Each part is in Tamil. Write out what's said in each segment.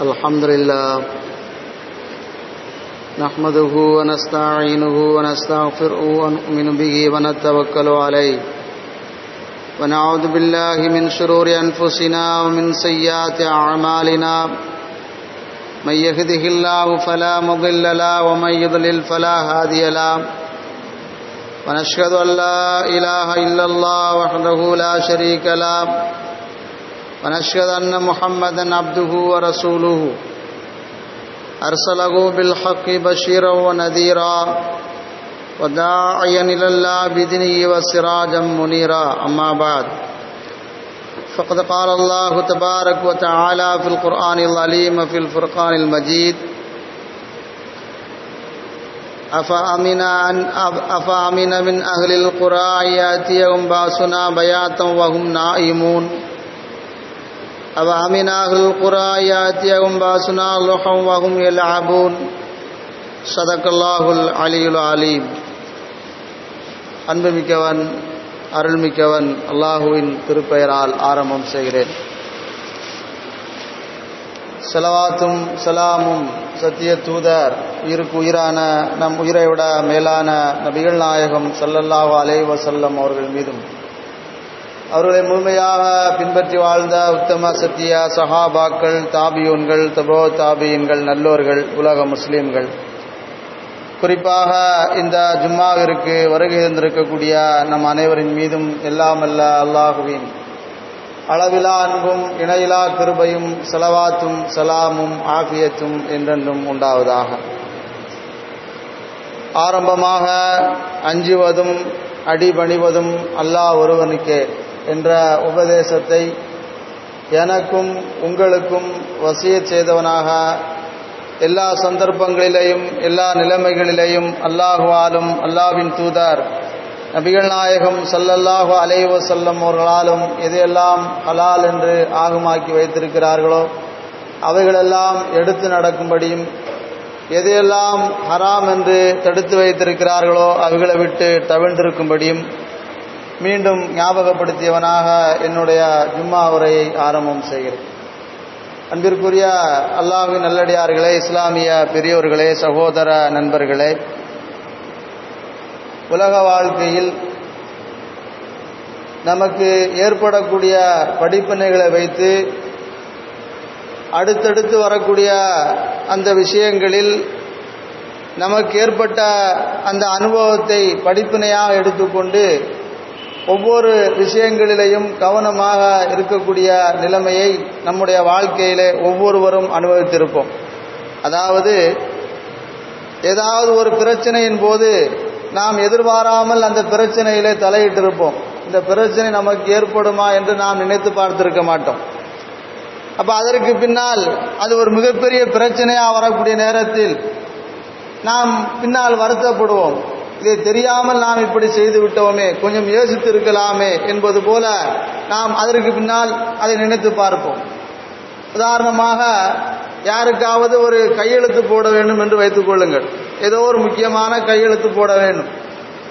الحمد لله نحمده ونستعينه ونستغفره ونؤمن به ونتوكل عليه ونعوذ بالله من شرور أنفسنا ومن سيئات أعمالنا من يهده الله فلا مضل له ومن يضلل فلا هادي له ونشهد أن لا إله إلا الله وحده لا شريك له ونشهد أن محمدا عبده ورسوله. أرسله بالحق بشيرا ونذيرا وداعيا إلى الله بإذنه وسراجا منيرا. أما بعد فقد قال الله تبارك وتعالى في القرآن العليم في الفرقان المجيد أفأمن, أن أفأمن من أهل القرى يأتيهم بأسنا بياتا وهم نائمون؟ أفأمن أهل القرى أن يأتيهم بأسنا ضحى وهم يلعبون صدق الله العلي العليم அன்புமிக்கவன் அருள்மிக்கவன் அல்லாஹுவின் திருப்பெயரால் ஆரம்பம் செய்கிறேன் செலவாத்தும் சலாமும் சத்திய தூதர் உயிருக்கு உயிரான நம் உயிரை விட மேலான நபிகள் நாயகம் சல்லல்லாஹு அலை வசல்லம் அவர்கள் மீதும் அவர்களை முழுமையாக பின்பற்றி வாழ்ந்த உத்தம சத்தியா சஹாபாக்கள் தாபியூன்கள் தபோ தாபியன்கள் நல்லோர்கள் உலக முஸ்லீம்கள். குறிப்பாக இந்த ஜும்மாவிற்கு வருகை இருந்திருக்கக்கூடிய நம் அனைவரின் மீதும் எல்லாமல்ல அல்லாஹுவின். அளவிலா அன்பும் இணையிலா கிருபையும் செலவாத்தும் சலாமும் ஆஃபியத்தும் என்றென்றும் உண்டாவதாக. ஆரம்பமாக அஞ்சுவதும் அடிபணிவதும் அல்லாஹ் ஒருவனுக்கே என்ற உபதேசத்தை எனக்கும் உங்களுக்கும் வசிய செய்தவனாக எல்லா சந்தர்ப்பங்களிலேயும் எல்லா நிலைமைகளிலேயும் அல்லாஹுவாலும் அல்லாவின் தூதர் நபிகள் நாயகம் சல்லல்லாஹு அலைவ செல்லம் அவர்களாலும் எதையெல்லாம் ஹலால் என்று ஆகமாக்கி வைத்திருக்கிறார்களோ அவைகளெல்லாம் எடுத்து நடக்கும்படியும் எதையெல்லாம் ஹராம் என்று தடுத்து வைத்திருக்கிறார்களோ அவைகளை விட்டு தவிழ்ந்திருக்கும்படியும் மீண்டும் ஞாபகப்படுத்தியவனாக என்னுடைய ஜும்மா உரையை ஆரம்பம் செய்கிறேன். அன்பிற்குரிய அல்லாஹின் நல்லடியார்களே இஸ்லாமிய பெரியோர்களே சகோதர நண்பர்களே உலக வாழ்க்கையில் நமக்கு ஏற்படக்கூடிய படிப்பினைகளை வைத்து அடுத்தடுத்து வரக்கூடிய அந்த விஷயங்களில் நமக்கு ஏற்பட்ட அந்த அனுபவத்தை படிப்பினையாக எடுத்துக்கொண்டு ஒவ்வொரு விஷயங்களிலேயும் கவனமாக இருக்கக்கூடிய நிலைமையை நம்முடைய வாழ்க்கையிலே ஒவ்வொருவரும் அனுபவித்திருப்போம். அதாவது ஏதாவது ஒரு பிரச்சனையின் போது நாம் எதிர்பாராமல் அந்த பிரச்சனையிலே தலையிட்டிருப்போம். இந்த பிரச்சனை நமக்கு ஏற்படுமா என்று நாம் நினைத்து பார்த்திருக்க மாட்டோம். அப்போ அதற்கு பின்னால் அது ஒரு மிகப்பெரிய பிரச்சனையாக வரக்கூடிய நேரத்தில் நாம் பின்னால் வருத்தப்படுவோம். இதை தெரியாமல் நாம் இப்படி செய்து விட்டோமே கொஞ்சம் யோசித்து இருக்கலாமே என்பது போல நாம் அதற்கு பின்னால் அதை நினைத்து பார்ப்போம். உதாரணமாக யாருக்காவது ஒரு கையெழுத்து போட வேண்டும் என்று வைத்துக் கொள்ளுங்கள். ஏதோ ஒரு முக்கியமான கையெழுத்து போட வேண்டும்.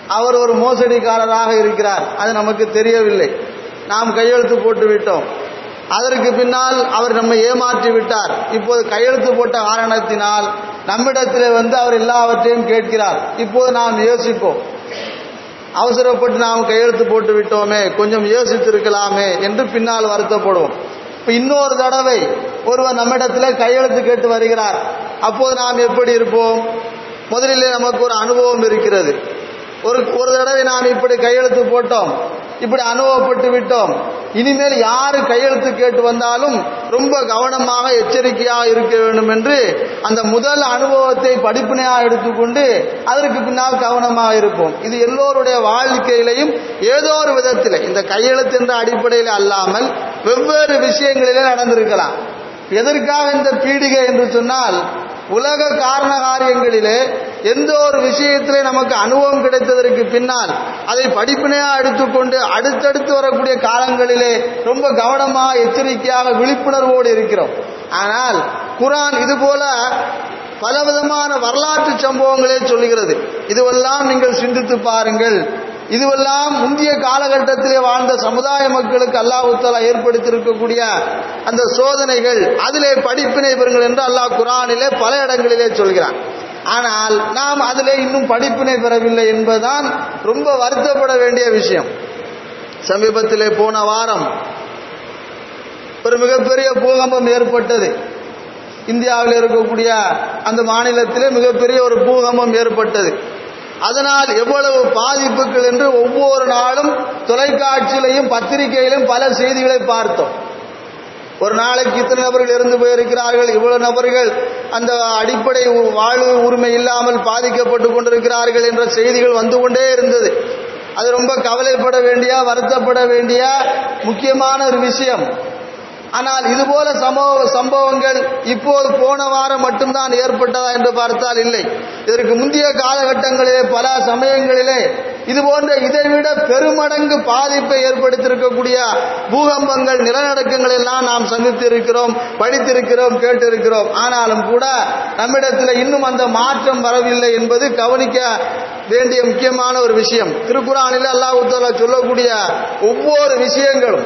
அவர் ஒரு மோசடிக்காரராக இருக்கிறார் அது நமக்கு தெரியவில்லை. நாம் கையெழுத்து போட்டு விட்டோம். அதற்கு பின்னால் அவர் நம்மை ஏமாற்றி விட்டார். இப்போது கையெழுத்து போட்ட காரணத்தினால் நம்மிடத்தில் வந்து அவர் எல்லாவற்றையும் கேட்கிறார். இப்போது நாம் யோசிப்போம். அவசரப்பட்டு நாம் கையெழுத்து போட்டு விட்டோமே கொஞ்சம் யோசித்திருக்கலாமே என்று பின்னால் வருத்தப்படுவோம். இப்போ இன்னொரு தடவை ஒருவர் நம்மிடத்தில் கையெழுத்து கேட்டு வருகிறார். அப்போது நாம் எப்படி இருப்போம்? முதலிலே நமக்கு ஒரு அனுபவம் இருக்கிறது. ஒரு ஒரு தடவை நாம் இப்படி கையெழுத்து போட்டோம். இப்படி அனுபவப்பட்டு விட்டோம். இனிமேல் யாரு கையெழுத்து கேட்டு வந்தாலும் ரொம்ப கவனமாக எச்சரிக்கையாக இருக்க வேண்டும் என்று அந்த முதல் அனுபவத்தை படிப்பினையாக எடுத்துக்கொண்டு அதற்கு பின்னால் கவனமாக இருப்போம். இது எல்லோருடைய வாழ்க்கையிலையும் ஏதோ ஒரு விதத்தில் இந்த கையெழுத்து என்ற அடிப்படையில் அல்லாமல் வெவ்வேறு விஷயங்களிலே நடந்திருக்கலாம். எதற்காக இந்த பீடிகை என்று சொன்னால் உலக காரண காரியங்களிலே எந்த ஒரு விஷயத்திலே நமக்கு அனுபவம் கிடைத்ததற்கு பின்னால் அதை படிப்பினையாக எடுத்துக்கொண்டு அடுத்தடுத்து வரக்கூடிய காலங்களிலே ரொம்ப கவனமாக எச்சரிக்கையாக விழிப்புணர்வோடு இருக்கிறோம். ஆனால் குரான் இது போல பலவிதமான வரலாற்று சம்பவங்களே சொல்லுகிறது. இதுவெல்லாம் நீங்கள் சிந்தித்து பாருங்கள். இதுவெல்லாம் முந்தைய காலகட்டத்திலே வாழ்ந்த சமுதாய மக்களுக்கு அல்லாஹுத்தாலா ஏற்படுத்தியிருக்கக்கூடிய அந்த சோதனைகள் அதிலே படிப்பினை பெறுங்கள் என்று அல்லாஹ் குரானிலே பல இடங்களிலே சொல்கிறான். ஆனால் நாம் அதிலே இன்னும் படிப்பினை பெறவில்லை என்பதுதான் ரொம்ப வருத்தப்பட வேண்டிய விஷயம். சமீபத்திலே போன வாரம் ஒரு மிகப்பெரிய பூகம்பம் ஏற்பட்டது. இந்தியாவில் இருக்கக்கூடிய அந்த மாநிலத்திலே மிகப்பெரிய ஒரு பூகம்பம் ஏற்பட்டது. அதனால் எவ்வளவு பாதிப்புகள் என்று ஒவ்வொரு நாளும் தொலைக்காட்சியிலையும் பத்திரிகையிலும் பல செய்திகளை பார்த்தோம். ஒரு நாளைக்கு இத்தனை நபர்கள் இருந்து போயிருக்கிறார்கள் இவ்வளவு நபர்கள் அந்த அடிப்படை வாழ்வு உரிமை இல்லாமல் பாதிக்கப்பட்டு கொண்டிருக்கிறார்கள் என்ற செய்திகள் வந்து கொண்டே இருந்தது. அது ரொம்ப கவலைப்பட வேண்டிய வருத்தப்பட வேண்டிய முக்கியமான ஒரு விஷயம். ஆனால் இதுபோல சம்பவ சம்பவங்கள் இப்போது போன வாரம் மட்டும்தான் ஏற்பட்டதா என்று பார்த்தால் இல்லை. இதற்கு முந்தைய காலகட்டங்களிலே பல சமயங்களிலே இது போன்ற இதைவிட பெருமடங்கு பாதிப்பை ஏற்படுத்தியிருக்கக்கூடிய பூகம்பங்கள் நிலநடுக்கங்கள் எல்லாம் நாம் சந்தித்திருக்கிறோம் படித்திருக்கிறோம் கேட்டிருக்கிறோம். ஆனாலும் கூட நம்மிடத்தில் இன்னும் அந்த மாற்றம் வரவில்லை என்பது கவனிக்க வேண்டிய முக்கியமான ஒரு விஷயம். திருக்குறானில் அல்லாஹ் சொல்லக்கூடிய ஒவ்வொரு விஷயங்களும்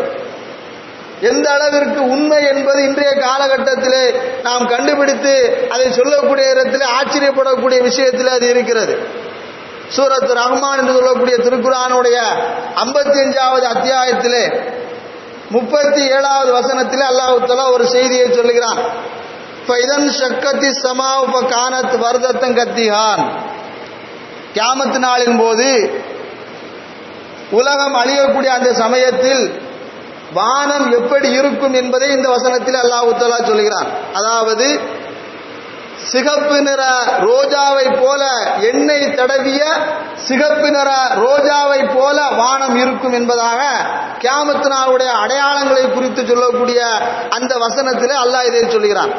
எந்த அளவிற்கு உண்மை என்பது இன்றைய காலகட்டத்திலே நாம் கண்டுபிடித்து அதை சொல்லக்கூடிய இடத்திலே ஆச்சரியப்படக்கூடிய விஷயத்தில் அது இருக்கிறது. சூரத் ரஹ்மான் என்று சொல்லக்கூடிய திருக்குறானுடைய ஐம்பத்தி அஞ்சாவது அத்தியாயத்திலே முப்பத்தி ஏழாவது வசனத்தில் அல்லாஹு ஒரு செய்தியை சொல்லுகிறான். சக்கத்தி ஷக்கத்தி சமாவுப கானத் வர்தத்தம் கத்திஹான். கியாமத்து நாளின் போது உலகம் அழியக்கூடிய அந்த சமயத்தில் வானம் எப்படி இருக்கும் என்பதை இந்த வசனத்தில் அல்லாஹ் சொல்கிறான். அதாவது சிகப்பு நிற ரோஜாவை போல எண்ணெய் தடவிய சிகப்பு நிற ரோஜாவை போல வானம் இருக்கும் என்பதாக கியாமத்தினாருடைய அடையாளங்களை குறித்து சொல்லக்கூடிய அந்த வசனத்தில் அல்லாஹ் இதை சொல்கிறான்.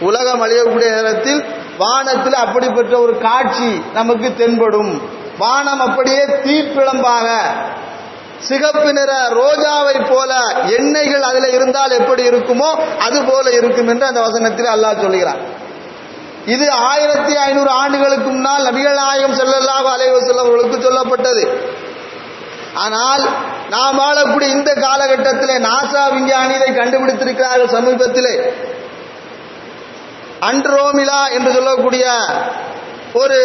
உலகம் அழியக்கூடிய நேரத்தில் வானத்தில் அப்படிப்பட்ட ஒரு காட்சி நமக்கு தென்படும். வானம் அப்படியே தீப்பிழம்பாக சிகப்பு நிற ரோஜாவை போல எண்ணெய்கள் அதில் இருந்தால் எப்படி இருக்குமோ அது போல இருக்கும் என்று அந்த வசனத்தில் அல்லாஹ் சொல்லுகிறார் இது ஆயிரத்தி ஐநூறு ஆண்டுகளுக்கு முன்னால் நபிகள் நாயகம் செல்லல்லாக அலைவசல்லம் அவர்களுக்கு சொல்லப்பட்டது. ஆனால் நாம் வாழக்கூடிய இந்த காலகட்டத்திலே நாசா விஞ்ஞானி இதை கண்டுபிடித்திருக்கிறார்கள் சமீபத்திலே. அண்ட்ரோமிலா என்று சொல்லக்கூடிய ஒரு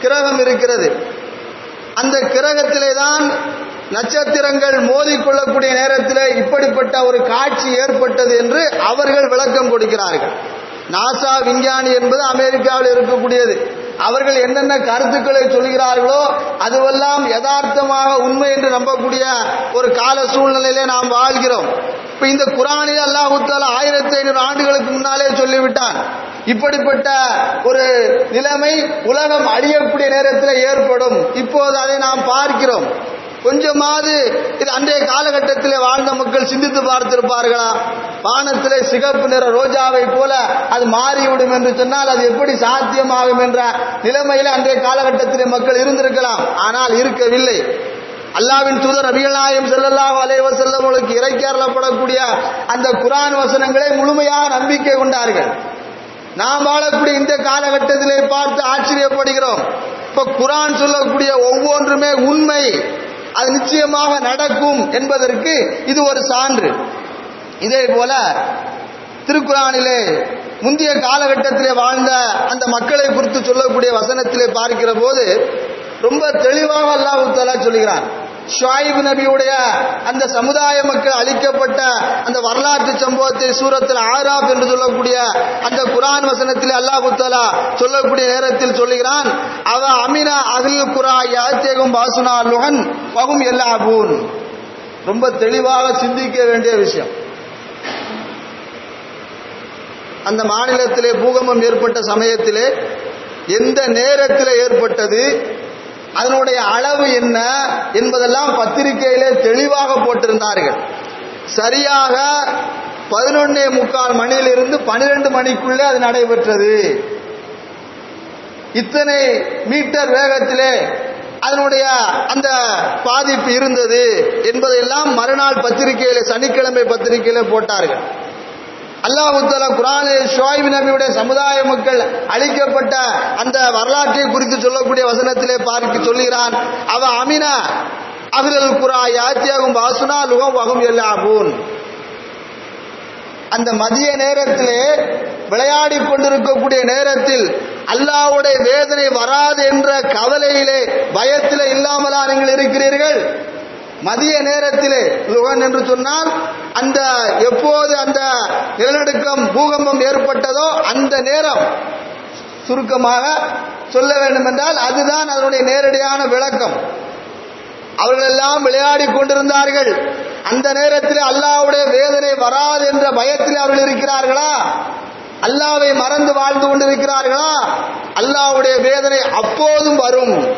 கிரகம் இருக்கிறது. அந்த கிரகத்திலே தான் நட்சத்திரங்கள் மோதிக்கொள்ளக்கூடிய நேரத்தில் இப்படிப்பட்ட ஒரு காட்சி ஏற்பட்டது என்று அவர்கள் விளக்கம் கொடுக்கிறார்கள். நாசா விஞ்ஞானி என்பது அமெரிக்காவில் இருக்கக்கூடியது. அவர்கள் என்னென்ன கருத்துக்களை சொல்கிறார்களோ அதுவெல்லாம் யதார்த்தமாக உண்மை என்று நம்பக்கூடிய ஒரு கால சூழ்நிலையிலே நாம் வாழ்கிறோம். இப்ப இந்த குரானில் அல்லாஹுத்தால ஆயிரத்தி ஐநூறு ஆண்டுகளுக்கு முன்னாலே சொல்லிவிட்டான். இப்படிப்பட்ட ஒரு நிலைமை உலகம் அழியக்கூடிய நேரத்தில் ஏற்படும். இப்போது அதை நாம் பார்க்கிறோம். கொஞ்சமாவது இது அன்றைய காலகட்டத்தில் வாழ்ந்த மக்கள் சிந்தித்து பார்த்திருப்பார்களா? வானத்திலே சிகப்பு நிற ரோஜாவை போல அது மாறிவிடும் என்று சொன்னால் அது எப்படி சாத்தியமாகும் என்ற நிலைமையில அன்றைய காலகட்டத்திலே மக்கள் இருந்திருக்கலாம். ஆனால் இருக்கவில்லை. அல்லாவின் தூதர் நபிகள் நாயம் அலைவ செல்லவங்களுக்கு வஸல்லம் அந்த குரான் வசனங்களை முழுமையாக நம்பிக்கை கொண்டார்கள். நாம் வாழக்கூடிய இந்த காலகட்டத்திலே பார்த்து ஆச்சரியப்படுகிறோம். இப்ப குரான் சொல்லக்கூடிய ஒவ்வொன்றுமே உண்மை. அது நிச்சயமாக நடக்கும் என்பதற்கு இது ஒரு சான்று. இதே போல திருக்குறானிலே முந்தைய காலகட்டத்திலே வாழ்ந்த அந்த மக்களை குறித்து சொல்லக்கூடிய வசனத்திலே பார்க்கிற போது ரொம்ப தெளிவாக அல்லாஹு தஆலா சொல்கிறான். ஷுவைப் நபியுடைய அந்த சமுதாய மக்கள் அளிக்கப்பட்ட அந்த வரலாற்று சம்பவத்தை சூரத்தில் ஆராப் என்று சொல்லக்கூடிய அந்த குரான் வசனத்தில் அல்லாஹ் சொல்லக்கூடிய நேரத்தில் சொல்லுகிறான் அவ அமினா அகில் குரா யாத்தேகும் பாசுனா லுகன் பகும் எல்லாபூன் ரொம்ப தெளிவாக சிந்திக்க வேண்டிய விஷயம். அந்த மாநிலத்திலே பூகம்பம் ஏற்பட்ட சமயத்திலே எந்த நேரத்தில் ஏற்பட்டது? அதனுடைய அளவு என்ன என்பதெல்லாம் பத்திரிகையிலே தெளிவாக போட்டிருந்தார்கள். சரியாக பதினொன்னே முக்கால் மணியிலிருந்து பனிரெண்டு மணிக்குள்ளே அது நடைபெற்றது. இத்தனை மீட்டர் வேகத்திலே அதனுடைய அந்த பாதிப்பு இருந்தது என்பதையெல்லாம் மறுநாள் பத்திரிகையில சனிக்கிழமை பத்திரிகையில போட்டார்கள். அல்லாஹுத்தல தாலா குரானில் நபியுடைய சமுதாய மக்கள் அழிக்கப்பட்ட அந்த வரலாற்றை குறித்து சொல்லக்கூடிய வசனத்திலே பார்க்க சொல்லுகிறான். அவ அமினா அகிலல் குரா யாத்தியாகும் வாசுனா லுகம் வகும் எல்லாபூன் அந்த மதிய நேரத்திலே விளையாடி கொண்டிருக்கக்கூடிய நேரத்தில் அல்லாஹ்வுடைய வேதனை வராது என்ற கவலையிலே பயத்திலே இல்லாமலா நீங்கள் இருக்கிறீர்கள்? மதிய நேரத்திலே லுகன் என்று சொன்னால் அந்த எப்போது அந்த நிலநடுக்கம் பூகம்பம் ஏற்பட்டதோ அந்த நேரம் சுருக்கமாக சொல்ல வேண்டும் என்றால் அதுதான் அதனுடைய நேரடியான விளக்கம். அவர்கள் எல்லாம் விளையாடி கொண்டிருந்தார்கள். அந்த நேரத்தில் அல்லாஹ்வுடைய வேதனை வராது என்ற பயத்தில் அவர்கள் இருக்கிறார்களா? அல்லாவை மறந்து வாழ்ந்து கொண்டிருக்கிறார்களா? அல்லாஹ்வுடைய வேதனை அப்போதும் வரும்.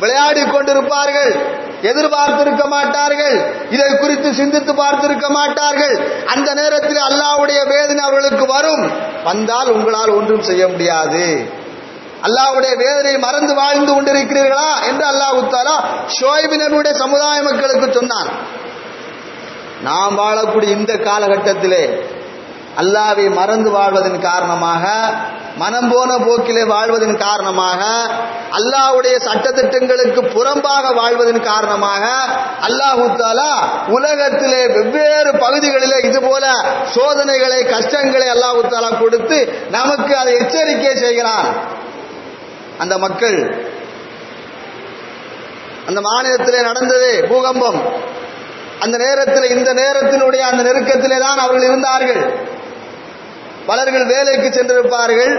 விளையாடி கொண்டிருப்பார்கள். எதிர்பார்த்திருக்க மாட்டார்கள். இதை குறித்து சிந்தித்து பார்த்திருக்க மாட்டார்கள். அந்த நேரத்தில் அல்லாவுடைய வேதனை அவர்களுக்கு வரும். வந்தால் உங்களால் ஒன்றும் செய்ய முடியாது. அல்லாஹ்வுடைய வேதனை மறந்து வாழ்ந்து கொண்டிருக்கிறீர்களா என்று அல்லாஹ் தாலா சமுதாய மக்களுக்கு சொன்னான். நாம் வாழக்கூடிய இந்த காலகட்டத்திலே அல்லாவை மறந்து வாழ்வதன் காரணமாக மனம் போன போக்கிலே வாழ்வதன் காரணமாக அல்லாஹ்வுடைய சட்டத்திட்டங்களுக்கு புறம்பாக வாழ்வதன் காரணமாக அல்லாஹு தாலா உலகத்திலே வெவ்வேறு பகுதிகளிலே இது போல சோதனைகளை கஷ்டங்களை அல்லாஹு தாலா கொடுத்து நமக்கு அதை எச்சரிக்கை செய்கிறான். அந்த மக்கள் அந்த மாநிலத்திலே நடந்தது பூகம்பம். அந்த நேரத்தில் இந்த நேரத்தினுடைய அந்த நெருக்கத்திலே தான் அவர்கள் இருந்தார்கள். பலர்கள் வேலைக்கு சென்றிருப்பார்கள்.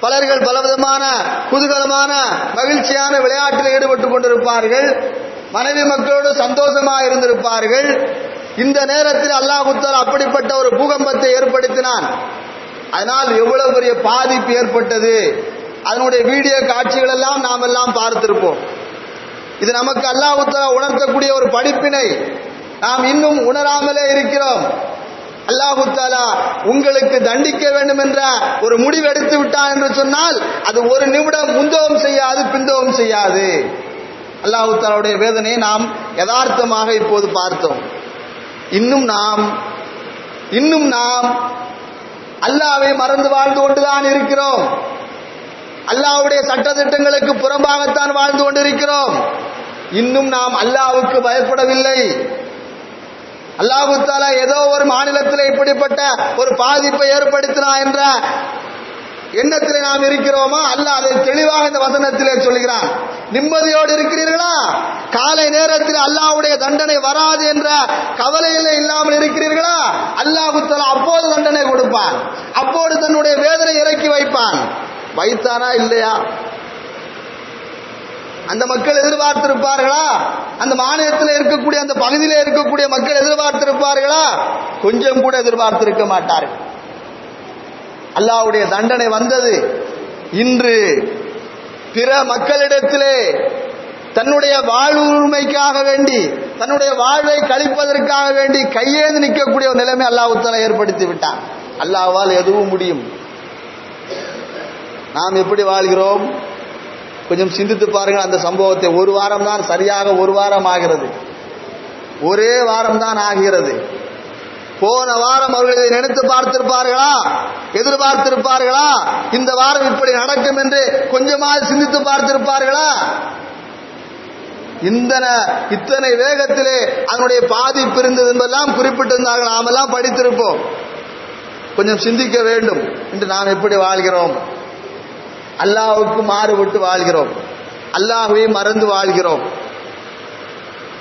பலர்கள் பலவிதமான குதூகலமான மகிழ்ச்சியான விளையாட்டில் ஈடுபட்டு கொண்டிருப்பார்கள். மனைவி மக்களோடு சந்தோஷமாக இருந்திருப்பார்கள். இந்த நேரத்தில் அல்லாஹுத்தால் அப்படிப்பட்ட ஒரு பூகம்பத்தை ஏற்படுத்தினான். அதனால் எவ்வளவு பெரிய பாதிப்பு ஏற்பட்டது. அதனுடைய வீடியோ காட்சிகள் எல்லாம் நாம் எல்லாம் பார்த்திருப்போம். இது நமக்கு அல்லாஹுத்தாலா உணர்த்தக்கூடிய ஒரு படிப்பினை. நாம் இன்னும் உணராமலே இருக்கிறோம். அல்லாஹு தாலா உங்களுக்கு தண்டிக்க வேண்டும் என்ற ஒரு முடிவு எடுத்து விட்டான் என்று சொன்னால் அது ஒரு நிமிடம் முந்தவும் செய்யாது பிந்தவும் செய்யாது. அல்லாஹு தாலாவுடைய வேதனையை நாம் யதார்த்தமாக இப்போது பார்த்தோம். இன்னும் நாம் இன்னும் நாம் அல்லாவை மறந்து வாழ்ந்து கொண்டுதான் இருக்கிறோம். அல்லாஹ்வுடைய சட்டத்திட்டங்களுக்கு புறம்பாகத்தான் வாழ்ந்து கொண்டிருக்கிறோம். இன்னும் நாம் அல்லாவுக்கு பயப்படவில்லை. அல்லாஹு ஏதோ ஒரு மாநிலத்தில் இப்படிப்பட்ட ஒரு பாதிப்பை ஏற்படுத்தினா என்ற எண்ணத்திலே நாம் இருக்கிறோமா அல்ல அதை தெளிவாக இந்த வசனத்திலே சொல்கிறான். நிம்மதியோடு இருக்கிறீர்களா? காலை நேரத்தில் அல்லாஹ்வுடைய தண்டனை வராது என்ற கவலையில் இல்லாமல் இருக்கிறீர்களா? அல்லாஹு அப்போது தண்டனை கொடுப்பான். அப்போது தன்னுடைய வேதனை இறக்கி வைப்பான். வைத்தானா இல்லையா? அந்த மக்கள் எதிர்பார்த்திருப்பார்களா? அந்த மாநிலத்தில் இருக்கக்கூடிய அந்த பகுதியில் இருக்கக்கூடிய மக்கள் எதிர்பார்த்திருப்பார்களா? கொஞ்சம் கூட எதிர்பார்த்திருக்க மாட்டார்கள். அல்லாவுடைய தண்டனை வந்தது. இன்று பிற மக்களிடத்திலே தன்னுடைய வாழ்வுரிமைக்காக வேண்டி தன்னுடைய வாழ்வை கழிப்பதற்காக வேண்டி கையேந்து நிற்கக்கூடிய ஒரு நிலைமை அல்லாஹுத்தாலா ஏற்படுத்தி விட்டான். அல்லாவால் எதுவும் முடியும். நாம் எப்படி வாழ்கிறோம்? கொஞ்சம் சிந்தித்து பாருங்கள் அந்த சம்பவத்தை. ஒரு வாரம் தான் சரியாக ஒரு வாரம் ஆகிறது ஒரே வாரம் தான் ஆகிறது. போன வாரம் அவர்கள் இதை நினைத்து பார்த்திருப்பார்களா? எதிர்பார்த்திருப்பார்களா? இந்த வாரம் இப்படி நடக்கும் என்று கொஞ்சமாக சிந்தித்து பார்த்திருப்பார்களா? இந்தன இத்தனை வேகத்திலே அதனுடைய பாதிப்பு இருந்தது என்பதெல்லாம் குறிப்பிட்டிருந்தார்கள். நாமெல்லாம் படித்திருப்போம். கொஞ்சம் சிந்திக்க வேண்டும் என்று நாம் எப்படி வாழ்கிறோம்? அல்லாஹ்வுக்கு மாறுபட்டு வாழ்கிறோம். அல்லாஹுவை மறந்து வாழ்கிறோம்.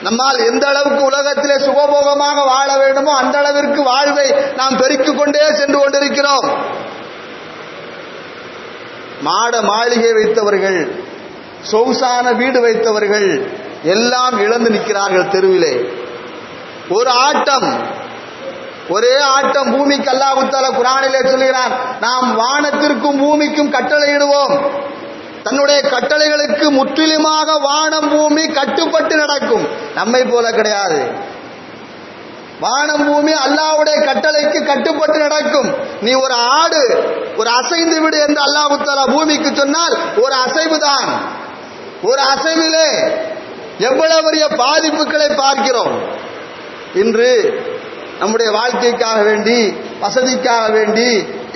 நம்மால் எந்த அளவுக்கு உலகத்திலே சுகபோகமாக வாழ வேண்டுமோ அந்த அளவிற்கு வாழ்வை நாம் பெருக்கிக் கொண்டே சென்று கொண்டிருக்கிறோம். மாட மாளிகை வைத்தவர்கள் சொகுசான வீடு வைத்தவர்கள் எல்லாம் இழந்து நிற்கிறார்கள் தெருவிலே. ஒரு ஆட்டம் ஒரே ஆட்டம் பூமிக்கு அல்லாஹுத்தால குரானிலே சொல்கிறான் நாம் வானத்திற்கும் பூமிக்கும் கட்டளையிடுவோம். தன்னுடைய கட்டளைகளுக்கு முற்றிலுமாக வானம் பூமி கட்டுப்பட்டு நடக்கும். நம்மை போல கிடையாது. வானம் பூமி அல்லாவுடைய கட்டளைக்கு கட்டுப்பட்டு நடக்கும். நீ ஒரு ஆடு ஒரு அசைந்து விடு என்று அல்லாஹுத்தாலா பூமிக்கு சொன்னால் ஒரு அசைவு தான். ஒரு அசைவிலே எவ்வளவு பெரிய பாதிப்புகளை பார்க்கிறோம். இன்று நம்முடைய வாழ்க்கைக்காக வேண்டி வசதிக்காக வேண்டி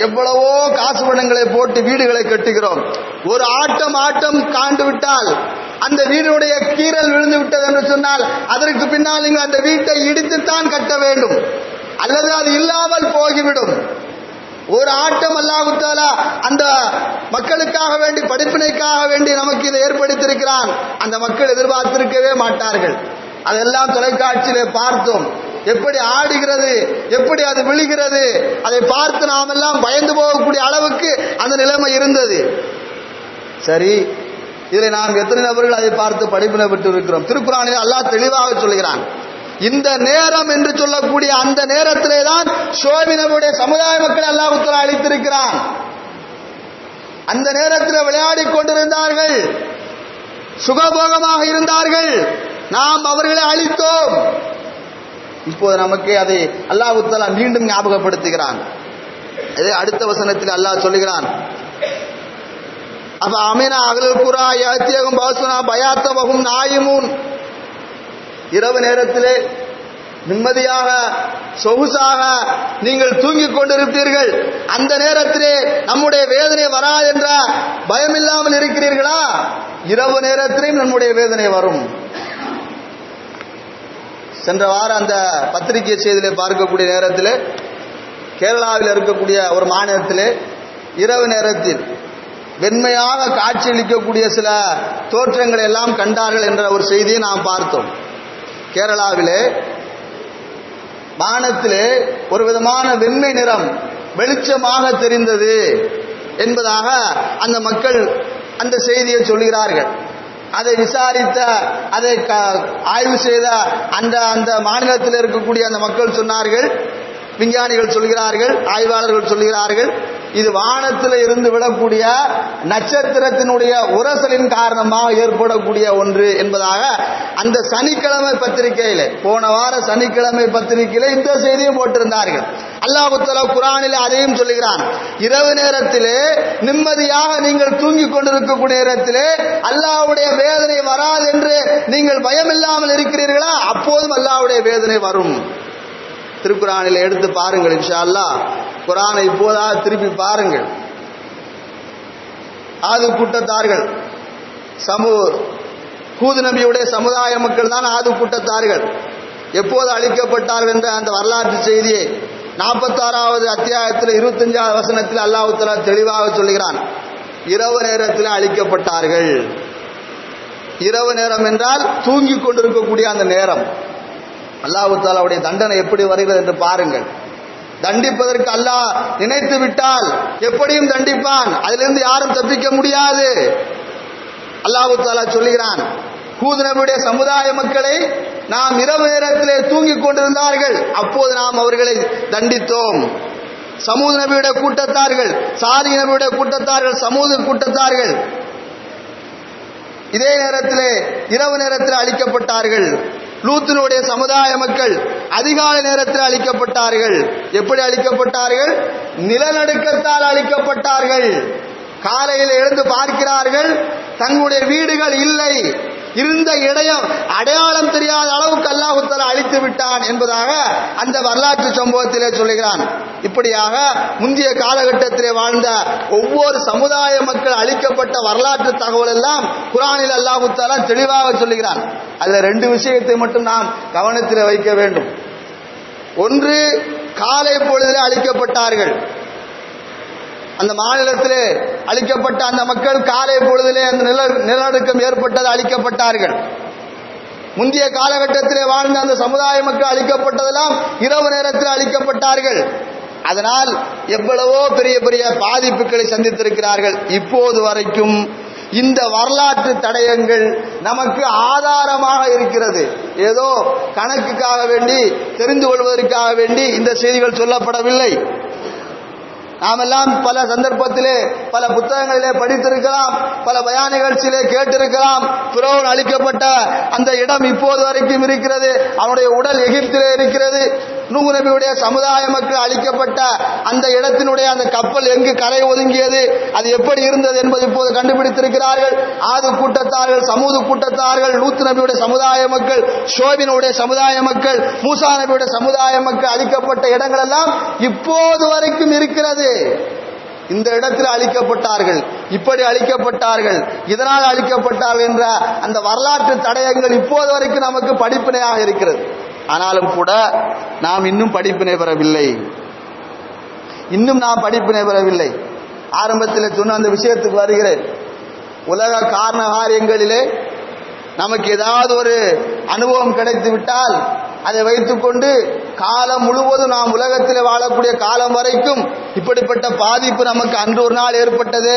எவ்வளவோ காசு பணங்களை போட்டு வீடுகளை கட்டுகிறோம். ஒரு ஆட்டம் ஆட்டம் காண்டு விட்டால் அந்த வீடுடைய கீறல் விழுந்து விட்டது என்று சொன்னால் அதற்கு பின்னால் நீங்கள் அந்த வீட்டை இடித்துத்தான் கட்ட வேண்டும். அல்லது அது இல்லாமல் போகிவிடும். ஒரு ஆட்டம் அல்லாகுதால அந்த மக்களுக்காக வேண்டி படிப்பினைக்காக வேண்டி நமக்கு இதை ஏற்படுத்தியிருக்கிறான். அந்த மக்கள் எதிர்பார்த்திருக்கவே மாட்டார்கள். அதெல்லாம் தொலைக்காட்சியிலே பார்த்தோம். எப்படி ஆடுகிறது எப்படி அது விழுகிறது அதை பார்த்து நாம் எல்லாம் பயந்து போகக்கூடிய அளவுக்கு அந்த நிலைமை இருந்தது. சரி இதில் நாம் எத்தனை நபர்கள் அதை பார்த்து படிப்பினை பெற்று இருக்கிறோம் திருக்குறானில் அல்லாஹ் தெளிவாக சொல்கிறான். இந்த நேரம் என்று சொல்லக்கூடிய அந்த நேரத்திலே தான் சோபினவுடைய சமுதாய மக்கள் எல்லாம் அல்லாஹுத்தலா அளித்திருக்கிறான். அந்த நேரத்தில் விளையாடி கொண்டிருந்தார்கள். சுகபோகமாக இருந்தார்கள். நாம் அவர்களை அழித்தோம். இப்போது நமக்கு அதை அல்லாஹுத்தலா மீண்டும் ஞாபகப்படுத்துகிறான். இதே அடுத்த வசனத்தில் அல்லாஹ் சொல்லுகிறான். அப்ப அமீனா அகலுல் குரா யாத்தியகம் பாசுனா பயாத்தவகும் நாயுமூன். இரவு நேரத்திலே நிம்மதியாக சொகுசாக நீங்கள் தூங்கிக் கொண்டிருப்பீர்கள். அந்த நேரத்திலே நம்முடைய வேதனை வரா என்ற பயமில்லாமல் இருக்கிறீர்களா? இரவு நேரத்திலேயும் நம்முடைய வேதனை வரும். சென்ற வாரம் அந்த பத்திரிகை செய்தியில் பார்க்கக்கூடிய நேரத்தில் கேரளாவில் இருக்கக்கூடிய ஒரு மாநிலத்தில் இரவு நேரத்தில் வெண்மையாக காட்சியளிக்கக்கூடிய சில தோற்றங்களை எல்லாம் கண்டார்கள் என்ற ஒரு செய்தியை நாம் பார்த்தோம். கேரளாவிலே வானத்திலே ஒரு விதமான வெண்மை நிறம் வெளிச்சமாக தெரிந்தது என்பதாக அந்த மக்கள் அந்த செய்தியை சொல்கிறார்கள். அதை விசாரித்த அதை க- ஆய்வு செய்த அந்த அந்த மாநிலத்தில் இருக்கக்கூடிய அந்த மக்கள் சொன்னார்கள் விஞ்ஞானிகள் சொல்கிறார்கள் ஆய்வாளர்கள் சொல்கிறார்கள். இது வானத்தில் இருந்து விடக்கூடிய நட்சத்திரத்தினுடைய உரசலின் காரணமாக ஏற்படக்கூடிய ஒன்று என்பதாக அந்த சனிக்கிழமை பத்திரிகையில போன வார சனிக்கிழமை பத்திரிகையில இந்த செய்தியும் போட்டிருந்தார்கள். அல்லாஹுத்தலா குரானில் அதையும் சொல்லுகிறான். இரவு நேரத்திலே நிம்மதியாக நீங்கள் தூங்கிக் கொண்டிருக்கக்கூடிய நேரத்திலே அல்லாஹ்வுடைய வேதனை வராது என்று நீங்கள் பயமில்லாமல் இருக்கிறீர்களா? அப்போதும் அல்லாவுடைய வேதனை வரும். திருக்குறானில் எடுத்து பாருங்கள் இன்ஷா அல்லாஹ் குரானை இப்போதாக திருப்பி பாருங்கள். ஆது கூட்டத்தார்கள் சமூ ஹூது நபியுடைய சமுதாய மக்கள் தான் ஆது கூட்டத்தார்கள். எப்போது அழிக்கப்பட்டார்கள் என்ற அந்த வரலாற்று செய்தியை நாற்பத்தாறாவது அத்தியாயத்தில் இருபத்தஞ்சாவது வசனத்தில் அல்லாஹுத்தலா தெளிவாக சொல்கிறான் இரவு நேரத்தில் அழிக்கப்பட்டார்கள். இரவு நேரம் என்றால் தூங்கிக் கொண்டிருக்கக்கூடிய அந்த நேரம். அல்லாஹு தாலாவுடைய தண்டனை எப்படி வருகிறது என்று பாருங்கள். தண்டிப்பதற்கு அல்லாஹ் நினைத்து விட்டால் எப்படியும் தண்டிப்பான். அதிலிருந்து யாரும் தப்பிக்க முடியாது. அல்லாஹு தாலா சொல்லுகிறான் ஹூத் சமுதாய மக்களை நாம் இரவு நேரத்திலே தூங்கிக் கொண்டிருந்தார்கள். அப்போது நாம் அவர்களை தண்டித்தோம். சமூக நபியுடைய கூட்டத்தார்கள் சாதி நபியுடைய கூட்டத்தார்கள் சமூக கூட்டத்தார்கள் இதே நேரத்திலே இரவு நேரத்தில் அழிக்கப்பட்டார்கள். லூத்தினுடைய சமுதாய மக்கள் அதிகாலை நேரத்தில் அழிக்கப்பட்டார்கள். எப்படி அழிக்கப்பட்டார்கள்? நிலநடுக்கத்தால் அழிக்கப்பட்டார்கள். காலையில் எழுந்து பார்க்கிறார்கள் தங்களுடைய வீடுகள் இல்லை இருந்த இடையம் அடையாளம் தெரியாத அளவுக்கு அல்லாஹுத்தலா அழித்து விட்டான் என்பதாக அந்த வரலாற்று சம்பவத்திலே சொல்லுகிறான். இப்படியாக முந்தைய காலகட்டத்திலே வாழ்ந்த ஒவ்வொரு சமுதாய மக்கள் அழிக்கப்பட்ட வரலாற்று தகவல் எல்லாம் குரானில் அல்லாஹு தெளிவாக சொல்லுகிறார் அதுல ரெண்டு விஷயத்தை மட்டும் நாம் கவனத்தில் வைக்க வேண்டும். ஒன்று காலை பொழுதில் அழிக்கப்பட்டார்கள் அந்த மாநிலத்திலே அழிக்கப்பட்ட அந்த மக்கள் காலை பொழுதிலே அந்த நில நிலநடுக்கம் ஏற்பட்டது அழிக்கப்பட்டார்கள் முந்தைய காலகட்டத்திலே வாழ்ந்த அந்த சமுதாய மக்கள் அழிக்கப்பட்டதெல்லாம் இரவு நேரத்தில் அழிக்கப்பட்டார்கள் அதனால் எவ்வளவோ பெரிய பெரிய பாதிப்புகளை சந்தித்திருக்கிறார்கள். இப்போது வரைக்கும் இந்த வரலாற்று தடயங்கள் நமக்கு ஆதாரமாக இருக்கிறது. ஏதோ கணக்குக்காக வேண்டி தெரிந்து கொள்வதற்காக வேண்டி இந்த செய்திகள் சொல்லப்படவில்லை. நாமெல்லாம் பல சந்தர்ப்பத்திலே பல புத்தகங்களிலே படித்திருக்கலாம் பல பயா நிகழ்ச்சியிலே கேட்டிருக்கலாம். பிறோன் அளிக்கப்பட்ட அந்த இடம் இப்போது வரைக்கும் இருக்கிறது. அவனுடைய உடல் எகிப்திலே இருக்கிறது. நூறு நபியுடைய சமுதாய மக்கள் அழிக்கப்பட்ட அந்த இடத்தினுடைய அந்த கப்பல் எங்கு கரை ஒதுங்கியது அது எப்படி இருந்தது என்பது இப்போது கண்டுபிடித்திருக்கிறார்கள். ஆது கூட்டத்தார்கள் சமூக கூட்டத்தார்கள் லூத்து நபியுடைய சமுதாய மக்கள் ஷோபினுடைய சமுதாய மக்கள் மூசா நபியுடைய சமுதாய மக்கள் அழிக்கப்பட்ட இடங்கள் எல்லாம் இப்போது வரைக்கும் இருக்கிறது. இந்த இடத்தில் அழிக்கப்பட்டார்கள் இப்படி அழிக்கப்பட்டார்கள் இதனால் அழிக்கப்பட்டார்கள் என்ற அந்த வரலாற்று தடயங்கள் இப்போது வரைக்கும் நமக்கு படிப்பினையாக இருக்கிறது. ஆனாலும் கூட நாம் இன்னும் படிப்பினை பெறவில்லை இன்னும் நாம் படிப்பினை பெறவில்லை ஆரம்பத்தில் சொன்ன அந்த விஷயத்துக்கு வருகிறேன். உலக காரண காரியங்களிலே நமக்கு ஏதாவது ஒரு அனுபவம் கிடைத்து விட்டால் அதை வைத்துக்கொண்டு காலம் முழுவதும் நாம் உலகத்தில் வாழக்கூடிய காலம் வரைக்கும் இப்படிப்பட்ட பாதிப்பு நமக்கு அன்று ஒரு நாள் ஏற்பட்டது.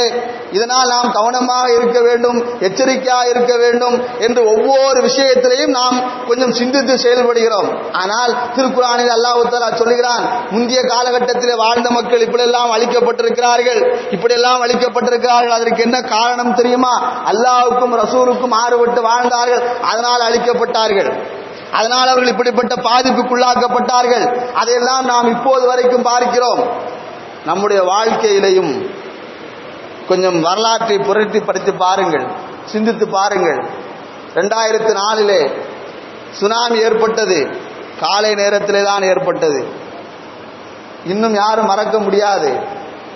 இதனால் நாம் கவனமாக இருக்க வேண்டும் எச்சரிக்கையாக இருக்க வேண்டும் என்று ஒவ்வொரு விஷயத்திலையும் நாம் கொஞ்சம் சிந்தித்து செயல்படுகிறோம். ஆனால் திருக்குறானில் அல்லாஹு சொல்கிறான் சொல்லுகிறான் முந்தைய காலகட்டத்தில் வாழ்ந்த மக்கள் இப்படியெல்லாம் அழிக்கப்பட்டிருக்கிறார்கள். இப்படியெல்லாம் அழிக்கப்பட்டிருக்கிறார்கள். அதற்கு என்ன காரணம் தெரியுமா? அல்லாவுக்கும் ரசூலுக்கும் மாறுபட்டு வாழ்ந்தார்கள். அதனால் அழிக்கப்பட்டார்கள். அதனால் அவர்கள் இப்படிப்பட்ட பாதிப்புக்குள்ளாக்கப்பட்டார்கள். அதையெல்லாம் நாம் இப்போது வரைக்கும் பார்க்கிறோம். நம்முடைய வாழ்க்கையிலையும் கொஞ்சம் வரலாற்றை புரட்டி படித்து பாருங்கள். சிந்தித்து பாருங்கள். ரெண்டாயிரத்து நாலிலே சுனாமி ஏற்பட்டது. காலை நேரத்திலே தான் ஏற்பட்டது. இன்னும் யாரும் மறக்க முடியாது.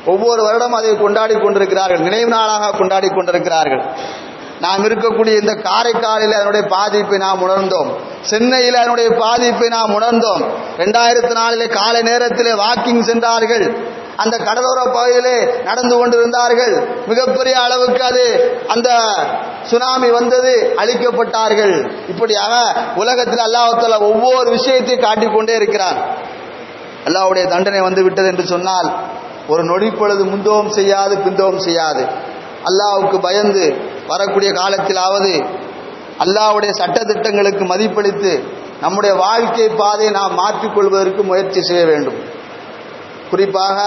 ஒவ்வொரு வருடம் அதை கொண்டாடி கொண்டிருக்கிறார்கள். நினைவு நாளாக கொண்டாடி கொண்டிருக்கிறார்கள். நாம் இருக்கக்கூடிய இந்த காரைக்காலில் அதனுடைய பாதிப்பை நாம் உணர்ந்தோம். சென்னையில் அதனுடைய பாதிப்பை நாம் உணர்ந்தோம். ரெண்டாயிரத்தி நாலிலே காலை நேரத்திலே வாக்கிங் சென்றார்கள். அந்த கடலோர பகுதியிலே நடந்து கொண்டிருந்தார்கள். மிகப்பெரிய அளவுக்கு அது அந்த சுனாமி வந்தது அழிக்கப்பட்டார்கள். இப்படியாக உலகத்தில் அல்லாஹத்தில் ஒவ்வொரு விஷயத்தையும் காட்டிக்கொண்டே இருக்கிறான். அல்லாஹ்வுடைய தண்டனை வந்து விட்டது என்று சொன்னால் ஒரு நொடி பொழுது முந்தவும் செய்யாது பிந்தவும் செய்யாது. அல்லாவுக்கு பயந்து வரக்கூடிய காலத்திலாவது அல்லாவுடைய சட்டத்திட்டங்களுக்கு மதிப்பளித்து நம்முடைய வாழ்க்கை பாதையை நாம் மாற்றிக்கொள்வதற்கு முயற்சி செய்ய வேண்டும். குறிப்பாக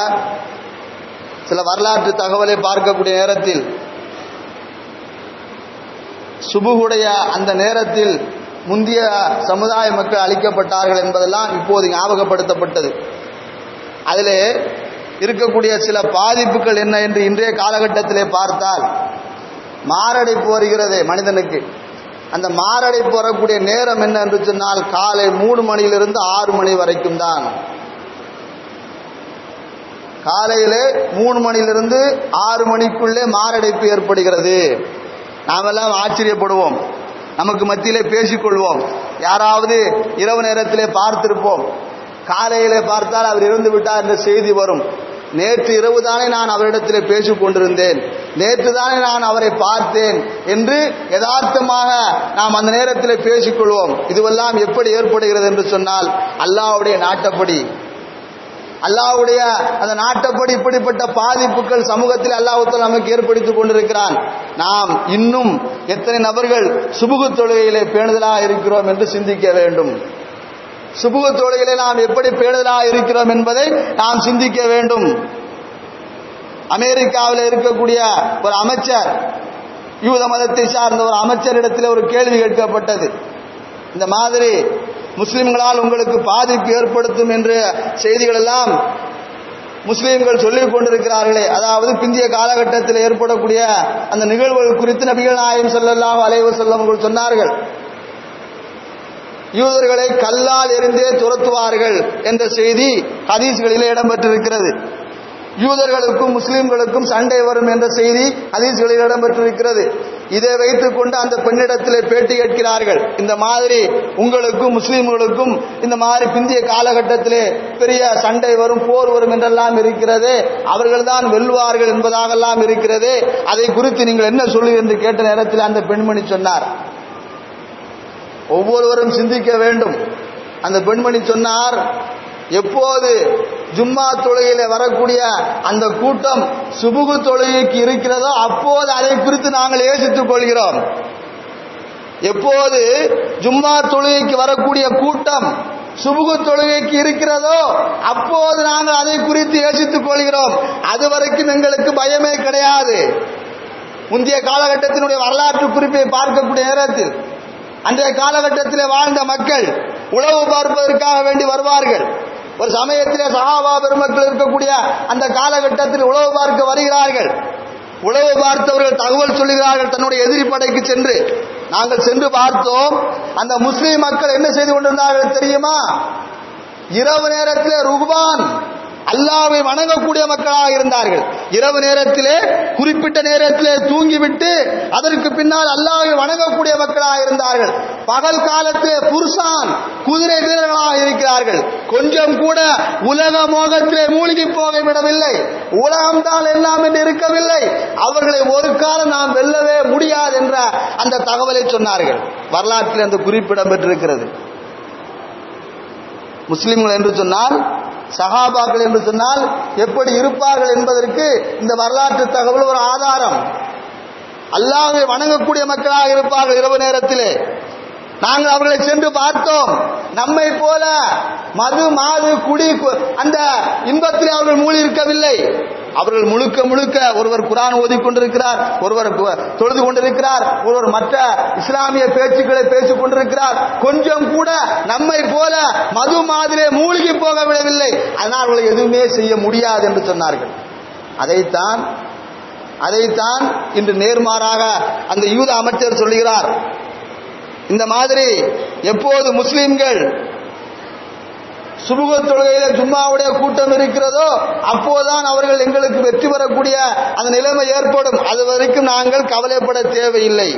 சில வரலாற்று தகவலை பார்க்கக்கூடிய நேரத்தில் சுபுகுடைய அந்த நேரத்தில் முந்திய சமுதாய மக்கள் அளிக்கப்பட்டார்கள் என்பதெல்லாம் இப்போது ஞாபகப்படுத்தப்பட்டது. அதிலே இருக்கக்கூடிய சில பாதிப்புகள் என்ன என்று இன்றைய காலகட்டத்திலே பார்த்தால் மாரடைப்பு வருகிறது மனிதனுக்கு. அந்த மாரடைப்பு வரக்கூடிய நேரம் என்ன என்று சொன்னால் காலை மூணு மணியிலிருந்து ஆறு மணி வரைக்கும் தான். காலையில் மூணு மணியிலிருந்து ஆறு மணிக்குள்ளே மாரடைப்பு ஏற்படுகிறது. நாமெல்லாம் ஆச்சரியப்படுவோம். நமக்கு மத்தியிலே பேசிக்கொள்வோம். யாராவது இரவு நேரத்திலே பார்த்திருப்போம். காலையிலே பார்த்தால் அவர் இறந்து விட்டார் என்ற செய்தி வரும். நேற்று இரவு தானே நான் அவரிடத்தில் பேசிக் கொண்டிருந்தேன் நேற்று தானே நான் அவரை பார்த்தேன் என்று யதார்த்தமாக நாம் அந்த நேரத்தில் பேசிக்கொள்வோம். இதுவெல்லாம் எப்படி ஏற்படுகிறது என்று சொன்னால் அல்லாஹ்வுடைய நாட்டப்படி. அல்லாஹ்வுடைய அந்த நாட்டப்படி இப்படிப்பட்ட பாதிப்புகள் சமூகத்தில் அல்லாஹத்தில் நமக்கு ஏற்படுத்திக் கொண்டிருக்கிறான். நாம் இன்னும் எத்தனை நபர்கள் சுபுகு தொழுகையிலே பேணுதலாக இருக்கிறோம் என்று சிந்திக்க வேண்டும். சுபுக தொழுகையிலே நாம் எப்படி பேணுதலாக இருக்கிறோம் என்பதை நாம் சிந்திக்க வேண்டும். அமெரிக்காவில் இருக்கக்கூடிய ஒரு அமைச்சர் யூத மதத்தை சார்ந்த ஒரு அமைச்சரிடத்தில் ஒரு கேள்வி கேட்கப்பட்டது. இந்த மாதிரி முஸ்லிம்களால் உங்களுக்கு பாதிப்பு ஏற்படுத்தும் என்ற செய்திகள் எல்லாம் முஸ்லீம்கள் சொல்லிக் கொண்டிருக்கிறார்களே. அதாவது பிந்திய காலகட்டத்தில் ஏற்படக்கூடிய அந்த நிகழ்வுகள் குறித்து நபிகள் நாயம் ஸல்லல்லாஹு அலைஹி வஸல்லம் சொன்னார்கள். யூதர்களை கல்லால் எறிந்தே துரத்துவார்கள் என்ற செய்தி ஹதீஸ்களிலே இடம்பெற்றிருக்கிறது. யூதர்களுக்கும் முஸ்லிம்களுக்கும் சண்டை வரும் என்ற செய்தி ஹதீஸ்களில் இடம்பெற்றிருக்கிறது. இதை வைத்துக் கொண்டு அந்த பெண்ணிடத்திலே பேட்டி கேட்கிறார்கள். இந்த மாதிரி உங்களுக்கும் முஸ்லீம்களுக்கும் இந்த மாதிரி பிந்திய காலகட்டத்திலே பெரிய சண்டை வரும் போர் வரும் என்றெல்லாம் இருக்கிறது. அவர்கள்தான் வெல்வார்கள் என்பதாகலாம் இருக்கிறது. அதை குறித்து நீங்கள் என்ன சொல்லு என்று கேட்ட நேரத்தில் அந்த பெண்மணி சொன்னார். ஒவ்வொருவரும் சிந்திக்க வேண்டும். அந்த பெண்மணி சொன்னார் எப்போது ஜும்மா தொழுகையில வரக்கூடிய அந்த கூட்டம் சுபுகு தொழுகைக்கு இருக்கிறதோ அப்போது அதை குறித்து நாங்கள் யோசித்துக் கொள்கிறோம். எப்போது ஜும்மா தொழுகைக்கு வரக்கூடிய கூட்டம் சுபுகு தொழுகைக்கு இருக்கிறதோ அப்போது நாங்கள் அதை குறித்து யோசித்துக் கொள்கிறோம். அது வரைக்கும் எங்களுக்கு பயமே கிடையாது. முந்தைய காலகட்டத்தினுடைய வரலாற்று குறிப்பை பார்க்கக்கூடிய நேரத்தில் அன்றைய காலகட்டத்தில் வாழ்ந்த மக்கள் உழவு பார்ப்பதற்காக வேண்டி வருவார்கள். ஒரு சமயத்திலே சஹாபா பெருமக்கள் இருக்கக்கூடிய அந்த காலகட்டத்தில் உழவு பார்க்க வருகிறார்கள். உளவு பார்த்தவர்கள் தகவல் சொல்லுகிறார்கள் தன்னுடைய எதிரி படைக்கு சென்று. நாங்கள் சென்று பார்த்தோம். அந்த முஸ்லீம் மக்கள் என்ன செய்து கொண்டிருந்தார்கள் தெரியுமா? இரவு நேரத்தில் ருகுபான் அல்லாவை வணங்கக்கூடிய மக்களாக இருந்தார்கள். இரவு நேரத்திலே குறிப்பிட்ட நேரத்திலே தூங்கிவிட்டு அதற்கு பின்னால் அல்லாவை வணங்கக்கூடிய மக்களாக இருந்தார்கள். பகல் காலத்திலே புருஷான் குதிரை வீரர்களாக இருக்கிறார்கள். கொஞ்சம் கூட உலக மோகத்திலே மூழ்கி போக விடவில்லை. உலகம்தான் எல்லாம் என்று இருக்கவில்லை. அவர்களை ஒரு காலம் நாம் வெல்லவே முடியாது என்ற அந்த தகவலை சொன்னார்கள். வரலாற்றில் அந்த குறிப்பிடம் பெற்றிருக்கிறது முஸ்லிம்கள் என்று சொன்னால் சஹாபாக்கள் என்று சொன்னால் எப்படி இருப்பார்கள் என்பதற்கு இந்த வரலாற்று தகவல் ஒரு ஆதாரம். அல்லாவை வணங்கக்கூடிய மக்களாக இருப்பார்கள் இரவு நேரத்திலே. நாங்கள் அவர்களை சென்று பார்த்தோம். நம்மை போல மது மாது குடி அந்த இன்பத்தில் அவர்கள் மூழ்கி இருக்கவில்லை. அவர்கள் முழுக்க முழுக்க ஒருவர் குரான் ஓதிக் கொண்டிருக்கிறார் ஒருவர் தொழுது கொண்டிருக்கிறார் ஒருவர் மற்ற இஸ்லாமிய பேச்சுக்களை பேசிக் கொண்டிருக்கிறார். கொஞ்சம் கூட நம்மை போல மது மாதிரியே மூழ்கி போக விடவில்லை. அதனால் அவர்களை எதுவுமே செய்ய முடியாது என்று சொன்னார்கள். அதைத்தான் அதைத்தான் இன்று நேர்மாறாக அந்த யூத அமைச்சர் சொல்லுகிறார். இந்த மாதிரி எப்போது முஸ்லிம்கள் சுபுக தொழுகையில ஜும்மாவுடைய கூட்டம் இருக்கிறதோ அப்போதான் அவர்கள் எங்களுக்கு வெற்றி பெறக்கூடிய அந்த நிலைமை ஏற்படும். அது வரைக்கும் நாங்கள் கவலைப்பட தேவையில்லை.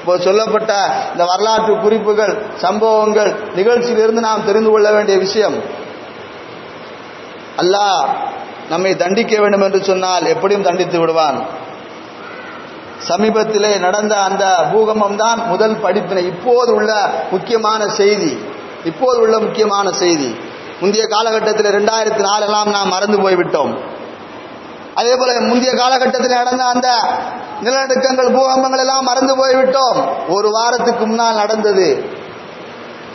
இப்போ சொல்லப்பட்ட இந்த வரலாற்று குறிப்புகள் சம்பவங்கள் நிகழ்ச்சியிலிருந்து நாம் தெரிந்து கொள்ள வேண்டிய விஷயம். அல்லாஹ் நம்மை தண்டிக்க வேண்டும் என்று சொன்னால் எப்படியும் தண்டித்து விடுவான். சமீபத்திலே நடந்த அந்த பூகம்பம் தான் முதல் படிப்பினை இப்போது உள்ள முக்கியமான செய்தி. இப்போது உள்ள முக்கியமான செய்தி. முந்தைய காலகட்டத்தில் ரெண்டாயிரத்தி நாலெல்லாம் நாம் மறந்து போய்விட்டோம். அதே போல முந்தைய காலகட்டத்தில் நடந்த அந்த நிலநடுக்கங்கள் பூகம்பங்கள் எல்லாம் மறந்து போய்விட்டோம். ஒரு வாரத்துக்கு முன்னால் நடந்தது.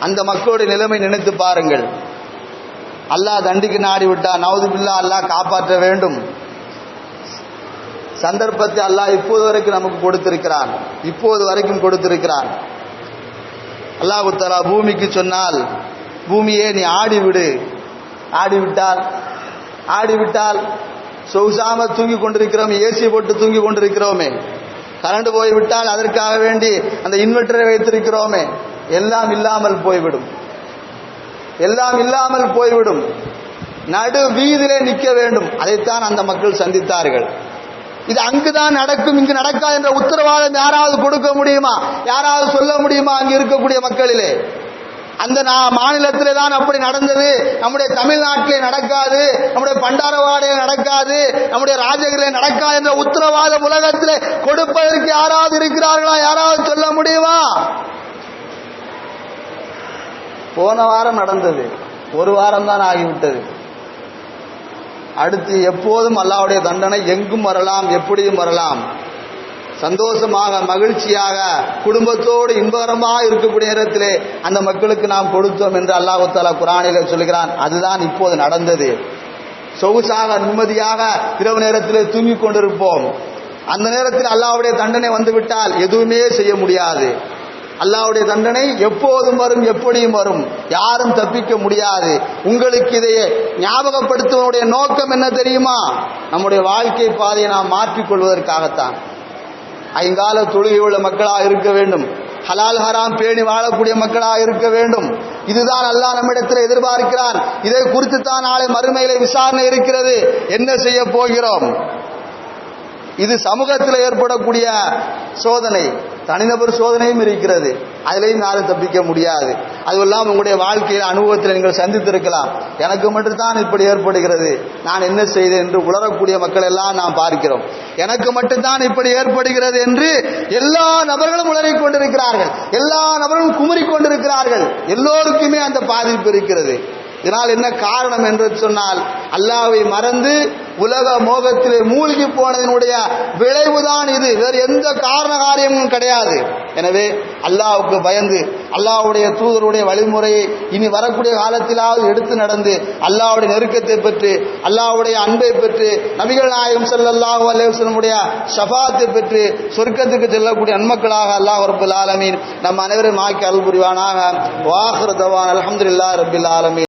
அந்த மக்களுடைய நிலைமை நினைத்து பாருங்கள். அல்லாஹ் தண்டிக்கு நாடி விட்டா நவது பில்லா அல்லாஹ் காப்பாற்ற வேண்டும். சந்தர்ப்பத்தை அல்லாஹ் இப்போது வரைக்கும் நமக்கு கொடுத்திருக்கிறான். இப்போது வரைக்கும் கொடுத்திருக்கிறான். அல்லாஹு தலா பூமிக்கு சொன்னால் பூமியே நீ ஆடிவிடு. ஆடிவிட்டால் ஆடிவிட்டால் ஆடி விட்டால் சொகுசாம தூங்கி கொண்டிருக்கிறோம் ஏசி போட்டு தூங்கி கொண்டிருக்கிறோமே. கரண்ட் போய்விட்டால் அதற்காக வேண்டி அந்த இன்வெர்டரை வைத்திருக்கிறோமே. எல்லாம் இல்லாமல் போய்விடும். எல்லாம் இல்லாமல் போய்விடும். நடு வீதியிலே நிற்க வேண்டும். அதைத்தான் அந்த மக்கள் சந்தித்தார்கள். இது அங்குதான் நடக்கும் இங்கு நடக்காது என்ற உத்தரவாதம் யாராவது கொடுக்க முடியுமா? யாராவது சொல்ல முடியுமா அங்கு இருக்கக்கூடிய மக்களிலே? அந்த நா- மாநிலத்திலே தான் அப்படி நடந்தது. நம்முடைய தமிழ்நாட்டிலே நடக்காது நம்முடைய பண்டாரவாடையில் நடக்காது நம்முடைய ராஜகிரிலே நடக்காது என்ற உத்தரவாதம் உலகத்திலே கொடுப்பதற்கு யாராவது இருக்கிறார்களா? யாராவது சொல்ல முடியுமா? போன வாரம் நடந்தது. ஒரு வாரம் தான் ஆகிவிட்டது. அடுத்து எப்போதும் அல்லாவுடைய தண்டனை எங்கும் வரலாம் எப்படியும் வரலாம். சந்தோஷமாக மகிழ்ச்சியாக குடும்பத்தோடு இன்பகரமாக இருக்கக்கூடிய நேரத்திலே அந்த மக்களுக்கு நாம் கொடுத்தோம் என்று அல்லாஹு தாலா குரானிலே சொல்கிறான். அதுதான் இப்போது நடந்தது. சொகுசாக நிம்மதியாக இரவு நேரத்திலே தூங்கிக் கொண்டிருப்போம். அந்த நேரத்தில் அல்லாவுடைய தண்டனை வந்துவிட்டால் எதுவுமே செய்ய முடியாது. அல்லாவுடைய தண்டனை எப்போதும் வரும் எப்படியும் வரும். யாரும் தப்பிக்க முடியாது. உங்களுக்கு இதையே ஞாபகப்படுத்துவனுடைய நோக்கம் என்ன தெரியுமா? நம்முடைய வாழ்க்கை பாதையை நாம் மாற்றிக்கொள்வதற்காகத்தான் ஐங்கால தொழுகை உள்ள மக்களாக இருக்க வேண்டும். ஹலால் ஹராம் பேணி வாழக்கூடிய மக்களாக இருக்க வேண்டும். இதுதான் அல்லாஹ் நம்மிடத்தில் எதிர்பார்க்கிறான். இதை குறித்து தான் நாளை மறுமையில விசாரணை இருக்கிறது. என்ன செய்ய போகிறோம்? இது சமூகத்தில் ஏற்படக்கூடிய சோதனை. தனிநபர் சோதனையும் இருக்கிறது. அதிலையும் யாரும் தப்பிக்க முடியாது. அதுவெல்லாம் உங்களுடைய வாழ்க்கையில் அனுபவத்தில் நீங்கள் சந்தித்திருக்கலாம். எனக்கு மட்டும்தான் இப்படி ஏற்படுகிறது. நான் என்ன செய்தேன் என்று உளரக்கூடிய மக்கள் எல்லாம் நாம் பார்க்கிறோம். எனக்கு மட்டும்தான் இப்படி ஏற்படுகிறது என்று எல்லா நபர்களும் உளறிக் கொண்டிருக்கிறார்கள். எல்லா நபர்களும் குமரிக் கொண்டிருக்கிறார்கள். எல்லோருக்குமே அந்த பாதிப்பு இருக்கிறது. இதனால் என்ன காரணம் என்று சொன்னால் அல்லாவை மறந்து உலக மோகத்திலே மூழ்கி போனதனுடைய விளைவுதான் இது. வேறு எந்த காரண காரியமும் கிடையாது. எனவே அல்லாவுக்கு பயந்து அல்லாவுடைய தூதருடைய வழிமுறையை இனி வரக்கூடிய காலத்திலாவது எடுத்து நடந்து அல்லாவுடைய நெருக்கத்தை பெற்று அல்லாவுடைய அன்பை பெற்று நபிகள் நாயகம் செல்லல்லாஹு அலைஹி வஸல்லமுடைய பெற்று சொர்க்கத்துக்கு செல்லக்கூடிய நன்மக்களாக அல்லாஹ் ரபுல் ஆலமீன் நம் அனைவரும் ஆக்கி அருள் புரிவானாக. வாஹர் தவான். அலமதுல்லா ரபில் ஆலமீன்.